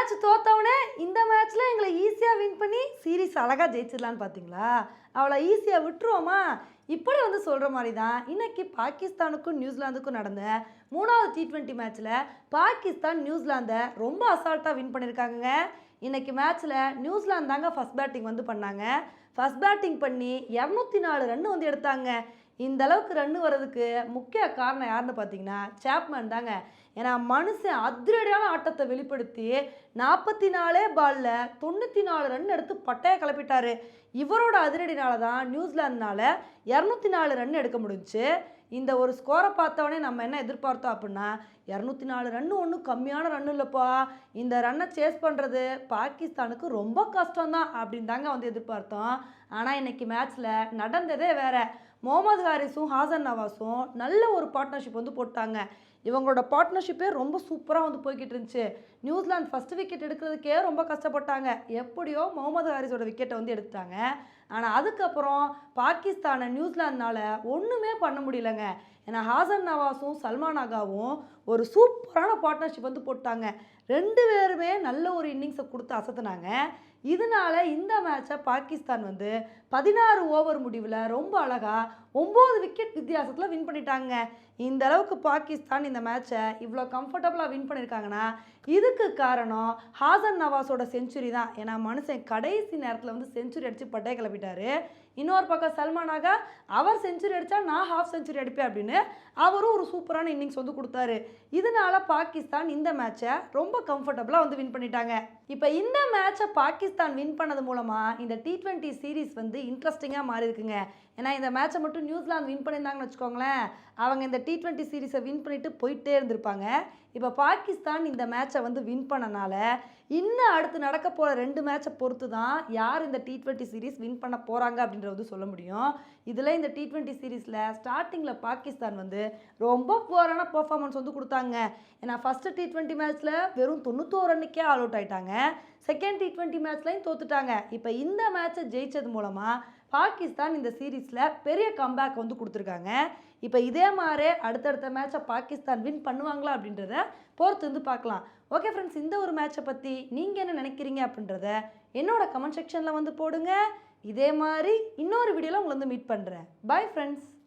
Match தோத்தவனே இந்த மேட்ச்சில் எங்களை ஈஸியாக வின் பண்ணி சீரிஸ் அழகாக ஜெயிச்சிடலான்னு பார்த்தீங்களா அவளை ஈஸியாக விட்டுருவோமா? இப்படி வந்து சொல்கிற மாதிரி தான் இன்றைக்கி பாகிஸ்தானுக்கும் நியூசிலாந்துக்கும் நடந்த மூணாவது டி ட்வெண்ட்டி மேட்ச்சில் பாகிஸ்தான் நியூசிலாந்தை ரொம்ப அசால்ட்டாக வின் பண்ணியிருக்காங்க இன்றைக்கி மேட்ச்சில் நியூசிலாந்து தாங்க ஃபஸ்ட் பேட்டிங் வந்து பண்ணாங்க. ஃபஸ்ட் பேட்டிங் பண்ணி இரநூத்தி நாலு ரன் வந்து எடுத்தாங்க. இந்த அளவுக்கு ரன் வர்றதுக்கு முக்கிய காரணம் யாருன்னு பார்த்தீங்கன்னா சாப்மேன் தாங்க. ஏன்னா மனுஷன் அதிரடியான ஆட்டத்தை வெளிப்படுத்தி நாற்பத்தி நாலே பாலில் தொண்ணூற்றி நாலு ரன் எடுத்து பட்டையை கிளப்பிட்டார். இவரோட அதிரடினால தான் நியூசிலாந்துனால இரநூத்தி நாலு ரன் எடுக்க முடிஞ்சுச்சு இந்த ஒரு ஸ்கோரை பார்த்தவொடனே நம்ம என்ன எதிர்பார்த்தோம் அப்படின்னா இரநூத்தி நாலு ரன் ஒன்றும் கம்மியான ரன் இல்லைப்பா. இந்த ரன்னை சேஸ் பண்ணுறது பாகிஸ்தானுக்கு ரொம்ப கஷ்டம்தான் அப்படின்னு தாங்க வந்து எதிர்பார்த்தோம். ஆனால் இன்றைக்கி மேட்ச்சில் நடந்ததே வேறு. முகமது ஹாரிஸும் ஹாசன் நவாஸும் நல்ல ஒரு பார்ட்னர்ஷிப் வந்து போட்டாங்க. இவங்களோட பார்ட்னர்ஷிப்பே ரொம்ப சூப்பராக வந்து போய்கிட்டு இருந்துச்சு. நியூசிலாந்து ஃபஸ்ட் விக்கெட் எடுக்கிறதுக்கே ரொம்ப கஷ்டப்பட்டாங்க. எப்படியோ முகமது ஹாரிஸோட விக்கெட்டை வந்து எடுத்துட்டாங்க. ஆனால் அதுக்கப்புறம் பாகிஸ்தானை நியூசிலாந்துனால் ஒன்றுமே பண்ண முடியலங்க. ஏன்னா ஹாசன் நவாஸும் சல்மான் ஆகாவும் ஒரு சூப்பரான பார்ட்னர்ஷிப் வந்து போட்டாங்க. ரெண்டு பேருமே நல்ல ஒரு இன்னிங்ஸை கொடுத்து அசத்துனாங்க. இதனால இந்த மேட்சை பாகிஸ்தான் வந்து பதினாறு ஓவர் முடிவில் ரொம்ப அழகாக ஒம்பது விக்கெட் வித்தியாசத்தில் வின் பண்ணிட்டாங்க. இந்த அளவுக்கு பாகிஸ்தான் இந்த மேட்சை இவ்வளோ கம்ஃபர்டபுளாக வின் பண்ணியிருக்காங்கன்னா இதுக்கு காரணம் ஹாசன் நவாஸோட செஞ்சுரி தான். ஏன்னா மனுஷன் கடைசி நேரத்தில் வந்து செஞ்சுரி அடித்து பட்டையை கிளப்பிட்டாரு. இன்னொரு பக்கம் சல்மானாக அவர் செஞ்சுரி அடித்தா நான் ஹாஃப் செஞ்சுரி அடிப்பேன் அப்படின்னு அவரும் ஒரு சூப்பரான இன்னிங்ஸ் வந்து கொடுத்தாரு. இதனால பாகிஸ்தான் இந்த மேட்சை ரொம்ப கம்ஃபர்டபுளாக வந்து வின் பண்ணிட்டாங்க. இப்போ இந்த மேட்சை பாகிஸ்தான் வின் பண்ணது மூலமாக இந்த டி ட்வெண்ட்டி சீரீஸ் வந்து இன்ட்ரெஸ்டிங்காக மாறி இருக்குங்க ஏன்னா இந்த மேட்சை மட்டும் நியூசிலாந்து வின் பண்ணியிருந்தாங்கன்னு வச்சுக்கோங்களேன். அவங்க இந்த டி ட்வெண்ட்டி சீரீஸை வின் பண்ணிட்டு போயிட்டே இருந்திருப்பாங்க. இப்போ பாகிஸ்தான் இந்த மேட்சை வந்து வின் பண்ணனால இன்னும் அடுத்து நடக்க போகிற ரெண்டு மேட்சை பொறுத்து தான் யார் இந்த டி ட்வெண்ட்டி சீரீஸ் வின் பண்ண போகிறாங்க அப்படின்றத சொல்ல முடியும். இதில் இந்த டி ட்வெண்ட்டி சீரீஸில் ஸ்டார்டிங்கில் பாகிஸ்தான் வந்து ரொம்ப புவரான பர்ஃபார்மன்ஸ் வந்து கொடுத்தாங்க. ஏன்னா ஃபஸ்ட்டு டி ட்வெண்ட்டி மேட்ச்சில் வெறும் தொண்ணூத்தோரு ரன்னுக்கே ஆல் அவுட் ஆயிட்டாங்க. செகண்ட் டி ட்வெண்ட்டி மேட்ச்லையும் தோத்துட்டாங்க. இப்போ இந்த மேட்ச்சை ஜெயிச்சது மூலமாக பாகிஸ்தான் இந்த சீரீஸில் பெரிய கம்பேக் வந்து கொடுத்துருக்காங்க. இப்போ இதே மாதிரி அடுத்தடுத்த மேட்சை பாகிஸ்தான் வின் பண்ணுவாங்களா அப்படின்றத பொறுத்து வந்து பார்க்கலாம். ஓகே ஃப்ரெண்ட்ஸ் இந்த ஒரு மேட்சை பற்றி நீங்கள் என்ன நினைக்கிறீங்க அப்படின்றத என்னோட கமெண்ட் செக்ஷனில் வந்து போடுங்க. இதே மாதிரி இன்னொரு வீடியோவில் உங்களை வந்து மீட் பண்ணுறேன் பாய் ஃப்ரெண்ட்ஸ்